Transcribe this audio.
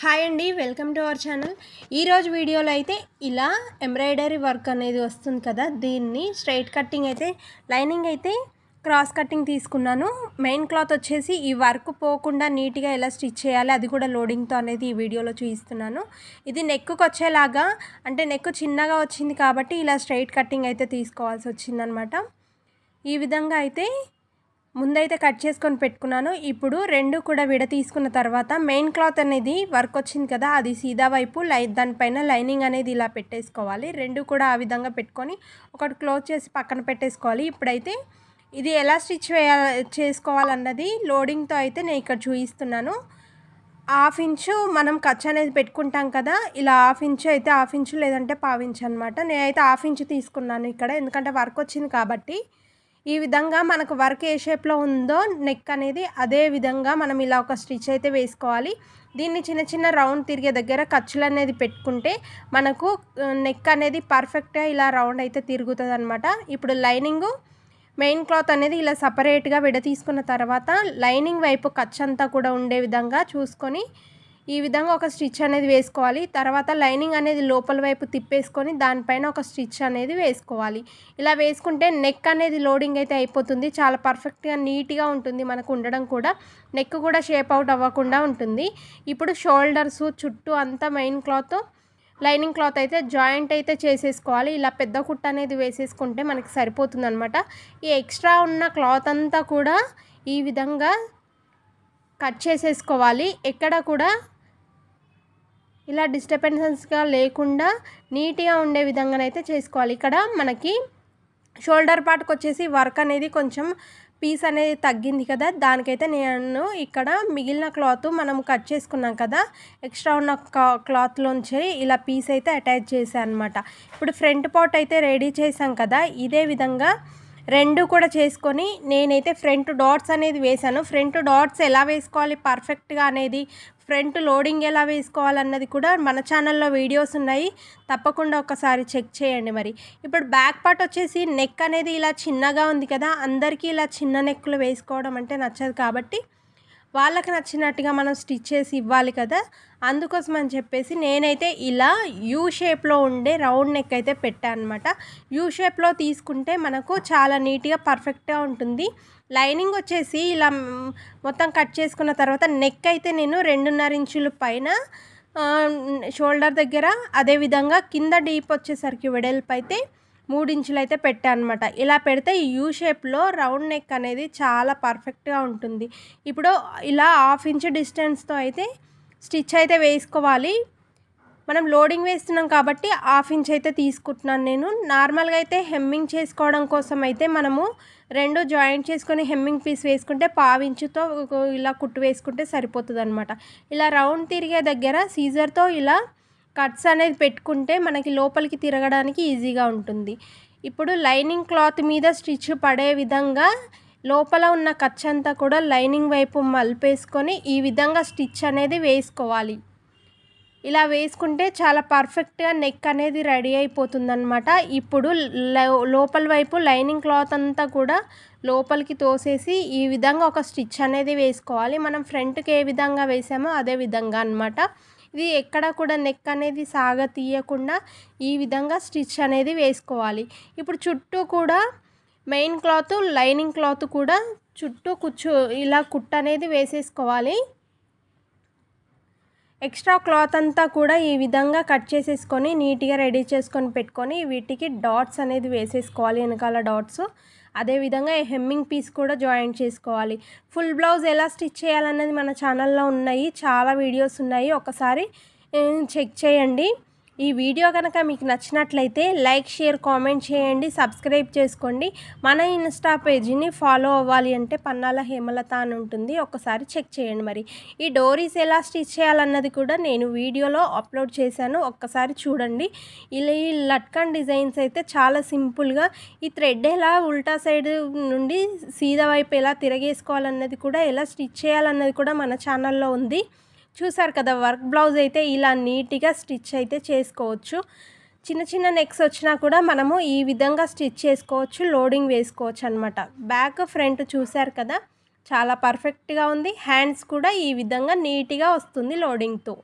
Hi అండి welcome to our channel. ఈరోజు వీడియోలో అయితే ఇలా ఎంబ్రాయిడరీ వర్క్ అనేది వస్తుంది కదా దీన్ని స్ట్రైట్ కట్టింగ్ అయితే లైనింగ్ అయితే క్రాస్ కట్టింగ్ తీసుకున్నాను. మెయిన్ క్లాత్ వచ్చేసి ఈ వర్క్ పోకుండా నీట్గా ఎలా స్టిచ్ చేయాలి అది కూడా లోడింగ్తో అనేది ఈ వీడియోలో చూపిస్తున్నాను. ఇది నెక్కు వచ్చేలాగా అంటే నెక్ చిన్నగా వచ్చింది కాబట్టి ఇలా స్ట్రైట్ కట్టింగ్ అయితే తీసుకోవాల్సి వచ్చిందనమాట. ఈ విధంగా అయితే ముందైతే కట్ చేసుకొని పెట్టుకున్నాను. ఇప్పుడు రెండు కూడా విడ తీసుకున్న తర్వాత మెయిన్ క్లాత్ అనేది వర్క్ వచ్చింది కదా అది సీదా వైపు లై దానిపైన లైనింగ్ అనేది ఇలా పెట్టేసుకోవాలి. రెండు కూడా ఆ విధంగా పెట్టుకొని ఒకటి క్లోజ్ చేసి పక్కన పెట్టేసుకోవాలి. ఇప్పుడైతే ఇది ఎలా స్టిచ్ వేయాలి చేసుకోవాలన్నది లోడింగ్తో అయితే నేను ఇక్కడ చూపిస్తున్నాను హాఫ్ ఇంచు మనం ఖర్చు అనేది పెట్టుకుంటాం కదా ఇలా హాఫ్ ఇంచు అయితే హాఫ్ ఇంచు లేదంటే పావించు అనమాట నేనైతే హాఫ్ ఇంచు తీసుకున్నాను ఇక్కడ ఎందుకంటే వర్క్ వచ్చింది కాబట్టి. ఈ విధంగా మనకు వర్క్ ఏ షేప్లో ఉందో నెక్ అనేది అదే విధంగా మనం ఇలా ఒక స్టిచ్ అయితే వేసుకోవాలి. దీన్ని చిన్న చిన్న రౌండ్ తిరిగే దగ్గర ఖర్చులు అనేది పెట్టుకుంటే మనకు నెక్ అనేది పర్ఫెక్ట్గా ఇలా రౌండ్ అయితే తిరుగుతుంది అనమాట ఇప్పుడు లైనింగు మెయిన్ క్లాత్ అనేది ఇలా సపరేట్గా విడతీసుకున్న తర్వాత లైనింగ్ వైపు ఖర్చు అంతా కూడా ఉండే విధంగా చూసుకొని ఈ విధంగా ఒక స్టిచ్ అనేది వేసుకోవాలి. తర్వాత లైనింగ్ అనేది లోపల వైపు తిప్పేసుకొని దానిపైన ఒక స్టిచ్ అనేది వేసుకోవాలి. ఇలా వేసుకుంటే నెక్ అనేది లోడింగ్ అయితే అయిపోతుంది. చాలా పర్ఫెక్ట్గా నీట్గా ఉంటుంది మనకు ఉండడం కూడా. నెక్ కూడా షేప్ అవుట్ అవ్వకుండా ఉంటుంది. ఇప్పుడు షోల్డర్స్ చుట్టూ అంతా మెయిన్ క్లాత్ లైనింగ్ క్లాత్ అయితే జాయింట్ అయితే చేసేసుకోవాలి. ఇలా పెద్ద కుట్ట అనేది వేసేసుకుంటే మనకి సరిపోతుంది అనమాట ఈ ఎక్స్ట్రా ఉన్న క్లాత్ అంతా కూడా ఈ విధంగా కట్ చేసేసుకోవాలి. ఎక్కడ కూడా ఇలా డిస్టర్బెన్సెస్గా లేకుండా నీట్గా ఉండే విధంగానైతే చేసుకోవాలి. ఇక్కడ మనకి షోల్డర్ పార్ట్కి వచ్చేసి వర్క్ అనేది కొంచెం పీస్ అనేది తగ్గింది కదా. దానికైతే నేను ఇక్కడ మిగిలిన క్లాత్ మనం కట్ చేసుకున్నాం కదా. ఎక్స్ట్రా ఉన్న క్లాత్లోంచి ఇలా పీస్ అయితే అటాచ్ చేశాను అనమాట ఇప్పుడు ఫ్రంట్ పార్ట్ అయితే రెడీ చేసాం కదా. ఇదే విధంగా రెండు కూడా చేసుకొని నేనైతే ఫ్రంట్ డాట్స్ అనేది వేశాను. ఫ్రంట్ డాట్స్ ఎలా వేసుకోవాలి పర్ఫెక్ట్గా అనేది ఫ్రంట్ లోడింగ్ ఎలా వేసుకోవాలన్నది కూడా మన ఛానల్లో వీడియోస్ ఉన్నాయి. తప్పకుండా ఒకసారి చెక్ చేయండి మరి. ఇప్పుడు బ్యాక్ పార్ట్ వచ్చేసి నెక్ అనేది ఇలా చిన్నగా ఉంది కదా అందరికీ ఇలా చిన్న నెక్కులు వేసుకోవడం అంటే నచ్చదు కాబట్టి వాళ్ళకి నచ్చినట్టుగా మనం స్టిచ్ చేసి ఇవ్వాలి కదా అందుకోసం అని చెప్పేసి నేనైతే ఇలా యూ షేప్లో ఉండే రౌండ్ నెక్ అయితే పెట్టాను అనమాట యూ షేప్లో తీసుకుంటే మనకు చాలా నీట్గా పర్ఫెక్ట్గా ఉంటుంది. లైనింగ్ వచ్చేసి ఇలా మొత్తం కట్ చేసుకున్న తర్వాత నెక్ అయితే నేను రెండున్నర ఇంచుల పైన షోల్డర్ దగ్గర అదేవిధంగా కింద డీప్ వచ్చేసరికి వెడల్పు అయితే మూడించులు అయితే పెట్టాను అనమాట ఇలా పెడితే ఈ యూ షేప్లో రౌండ్ నెక్ అనేది చాలా పర్ఫెక్ట్గా ఉంటుంది. ఇప్పుడు ఇలా హాఫ్ ఇంచ్ డిస్టెన్స్తో అయితే స్టిచ్ అయితే వేసుకోవాలి. మనం లోడింగ్ వేస్తున్నాం కాబట్టి హాఫ్ ఇంచ్ అయితే తీసుకుంటున్నాను నేను. నార్మల్గా అయితే హెమ్మింగ్ చేసుకోవడం కోసం అయితే మనము రెండు జాయింట్ చేసుకొని హెమ్మింగ్ పీస్ వేసుకుంటే పావించుతో ఇలా కుట్టు వేసుకుంటే సరిపోతుంది అనమాట ఇలా రౌండ్ తిరిగే దగ్గర సీజర్తో ఇలా కట్స్ అనేది పెట్టుకుంటే మనకి లోపలికి తిరగడానికి ఈజీగా ఉంటుంది. ఇప్పుడు లైనింగ్ క్లాత్ మీద స్టిచ్ పడే విధంగా లోపల ఉన్న ఖర్చు అంతా కూడా లైనింగ్ వైపు మలిపేసుకొని ఈ విధంగా స్టిచ్ అనేది వేసుకోవాలి. ఇలా వేసుకుంటే చాలా పర్ఫెక్ట్గా నెక్ అనేది రెడీ అయిపోతుందన్నమాట. ఇప్పుడు లోపల వైపు లైనింగ్ క్లాత్ అంతా కూడా లోపలికి తోసేసి ఈ విధంగా ఒక స్టిచ్ అనేది వేసుకోవాలి. మనం ఫ్రంట్కి ఏ విధంగా వేసామో అదే విధంగా అనమాట ఇది ఎక్కడ కూడా నెక్ అనేది సాగ తీయకుండా ఈ విధంగా స్టిచ్ అనేది వేసుకోవాలి. ఇప్పుడు చుట్టూ కూడా మెయిన్ క్లాత్ లైనింగ్ క్లాత్ కూడా చుట్టూ కుచ్చు ఇలా కుట్ట అనేది వేసేసుకోవాలి. ఎక్స్ట్రా క్లాత్ అంతా కూడా ఈ విధంగా కట్ చేసేసుకొని నీట్గా రెడీ చేసుకొని పెట్టుకొని వీటికి డాట్స్ అనేది వేసేసుకోవాలి వెనకాల డాట్స్. అదేవిధంగా హెమ్మింగ్ పీస్ కూడా జాయింట్ చేసుకోవాలి. ఫుల్ బ్లౌజ్ ఎలా స్టిచ్ చేయాలన్నది మన ఛానల్లో ఉన్నాయి చాలా వీడియోస్ ఉన్నాయి. ఒకసారి చెక్ చేయండి. ఈ వీడియో కనుక మీకు నచ్చినట్లయితే లైక్ షేర్ కామెంట్ చేయండి సబ్స్క్రైబ్ చేసుకోండి. మన ఇన్స్టా పేజీని ఫాలో అవ్వాలి అంటే పన్నాల హేమలత అని ఉంటుంది. ఒకసారి చెక్ చేయండి మరి. ఈ డోరీస్ ఎలా స్టిచ్ చేయాలన్నది కూడా నేను వీడియోలో అప్లోడ్ చేశాను. ఒక్కసారి చూడండి. ఇలా ఈ లట్కన్ డిజైన్స్ అయితే చాలా సింపుల్గా ఈ థ్రెడ్ ఎలా ఉల్టా సైడ్ నుండి సీదా వైపు ఎలా తిరగేసుకోవాలన్నది కూడా ఎలా స్టిచ్ చేయాలన్నది కూడా మన ఛానల్లో ఉంది. చూసారు కదా వర్క్ బ్లౌజ్ అయితే ఇలా నీట్గా స్టిచ్ అయితే చేసుకోవచ్చు. చిన్న చిన్న నెక్స్ వచ్చినా కూడా మనము ఈ విధంగా స్టిచ్ చేసుకోవచ్చు లోడింగ్ వేసుకోవచ్చు అనమాట బ్యాక్ ఫ్రంట్ చూసారు కదా చాలా పర్ఫెక్ట్గా ఉంది. హ్యాండ్స్ కూడా ఈ విధంగా నీట్గా వస్తుంది లోడింగ్తో.